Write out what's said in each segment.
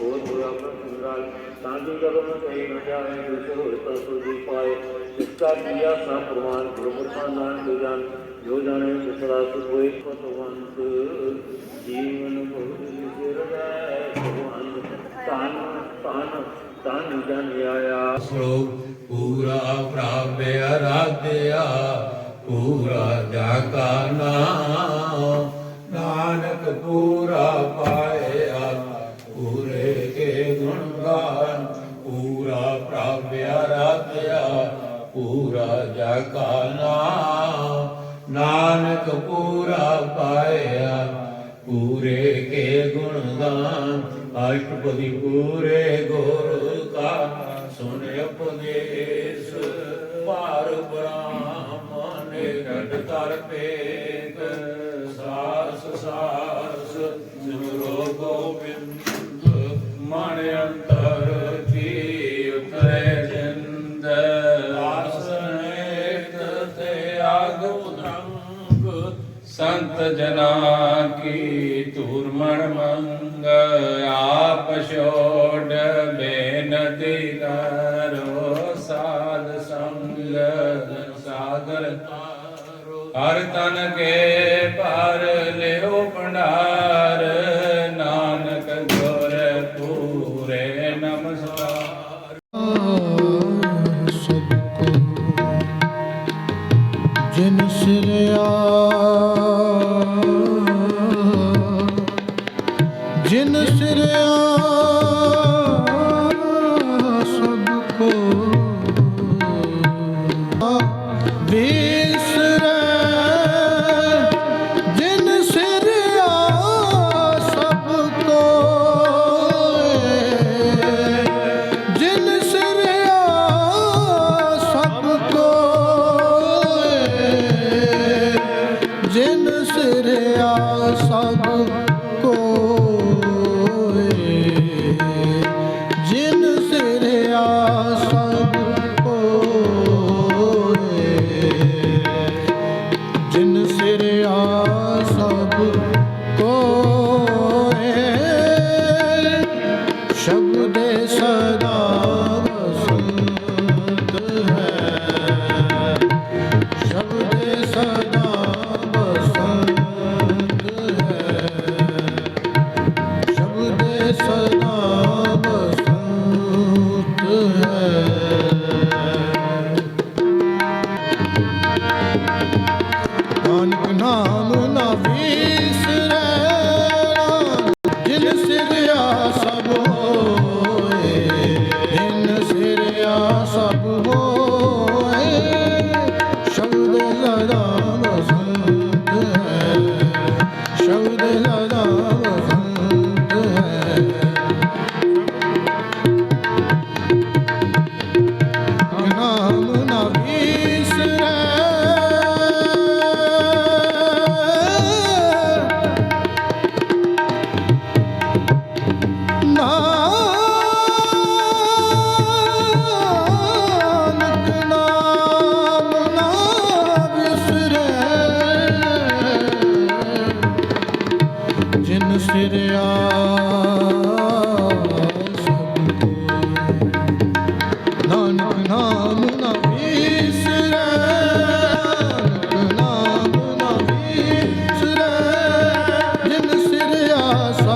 ਹੋਰ ਹੋਇਆ ਆਪਣਾ ਸੁੰਦਰਾਲ ਤਾਂ ਜੋ ਜਦੋਂ ਕਹੀ ਨਾ ਜਾਏ ਦੂਸਰੇ ਹੋਏ ਤਾਂ ਸੁਜੀ ਪਾਏ। ਇਸਕਾ ਕੀਆ ਸਾ ਪ੍ਰਮਾਨ ਗੁਰਮੁਖਾ ਨਾਮ ਦੇ ਜਾਨ ਜੋ ਜਾਣੇ ਵਿਸਰਾ ਸੁਖ ਹੋਏ ਪਤਵੰਤ ਜੀਵਨ ਬਹੁਤ ਜਿਰਦਾ ਭਗਵਾਨ ਤਨ ਤਨ ਤਨ ਜਨ ਆਇਆ। ਸੋ ਪੂਰਾ ਪ੍ਰਭ ਅਰਾਧਿਆ ਪੂਰਾ ਪੂਰਾ ਜਾ ਕਾ ਨਾਮ ਨਾਨਕ ਪੂਰਾ ਪਾਇਆ। ਪੂਰੇ ਕੇ ਗੁਣ ਗਾਨ ਅਸ਼ਟਪਦੀ ਪੂਰੇ ਗੁਰ ਕਾ। ਸੁਣ ਉਪਦੇਸ਼ ਪਾਰ ਬ੍ਰਾਹਮਣ ਰਟ ਕਰ ਪੇਤ ਸਾਸ ਸਾਸ, ਸਿਮਰੋ ਗੋਬਿੰਦ, ਮਨ ਅੰਤਰ ਕੀ ਸੰਤ ਜਨਾ ਕੀ ਧੂਰ ਮੰਗ, ਆਪ ਛੋੜ ਬੇਨਤੀ ਕਰੋ ਸਾਧ ਸੰਗ, ਸਾਗਰ ਤਾਰੋ। ਹਰ ਤਨ ਕੇ ਪਰ ਲਿਓ ਭੰਡਾਰ, ਨਾਨਕ ਗੁਰ ਪੂਰੇ ਨਮਸਕਾਰ। ਸਭ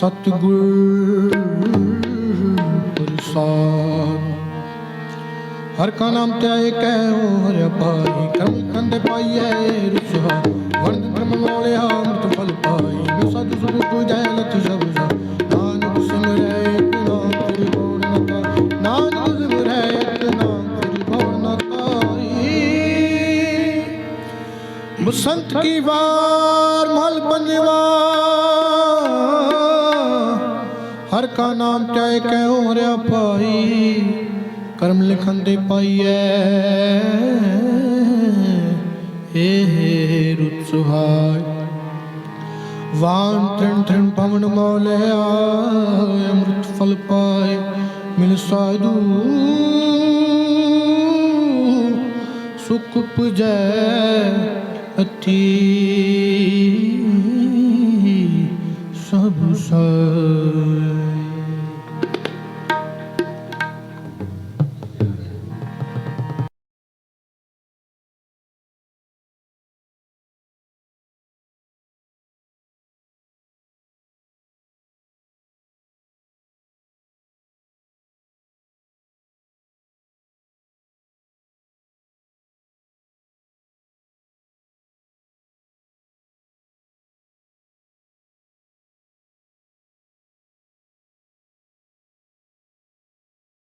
ਸਤਗੁਰ ਹਰ ਕਾ ਨਾਮ ਧਿਆਏ ਕਹਿਓ ਹਰਿ ਭਾਈ ਕਰਮ ਕੰਦੇ ਪਾਈਐ ਰੁਸਹਾ ਵਰਦ ਕਰਮ ਮੋਲਿਆ ਅੰਮ੍ਰਿਤ ਫਲ ਪਾਈ। ਜੋ ਸਤ ਸੁਖ ਕੋ ਜੈ ਲਤ ਸਭ ਸਾ। ਨਾਨਕ ਸਿਮਰੈ, ਇਕ ਨਾਮ ਤੇਰੀ ਬੋੜ ਨਾ ਤਾਰੀ ਨਾਨਕ ਸਿਮਰੈ, ਇਕ ਨਾਮ ਤੇਰੀ ਬੋੜ ਨਾ ਤਾਰੀ ਬਸੰਤ ਕੀ ਵਾਰ ਮਲ ਪੰਜਵਾ। ਹਰ ਕਾ ਨਾਮ ਚਾਹੇ ਕੈ ਰਿਆ ਪਾਈ ਕਰਮ ਲਿਖਨ ਦੇ ਪਾਈਐ। ਏ ਰੁਤ ਸੁਹਾਈ ਵਾਨ ਤ੍ਰਿਣ ਤ੍ਰਿਣ ਪਵਨ ਮੌਲਿਆ ਅੰਮ੍ਰਿਤ ਫਲ ਪਾਏ, ਮਿਲ ਸਾਧੂ। ਸੁਖ ਪੁਜੈ ਅਤੀ ਸਭ ਸੈ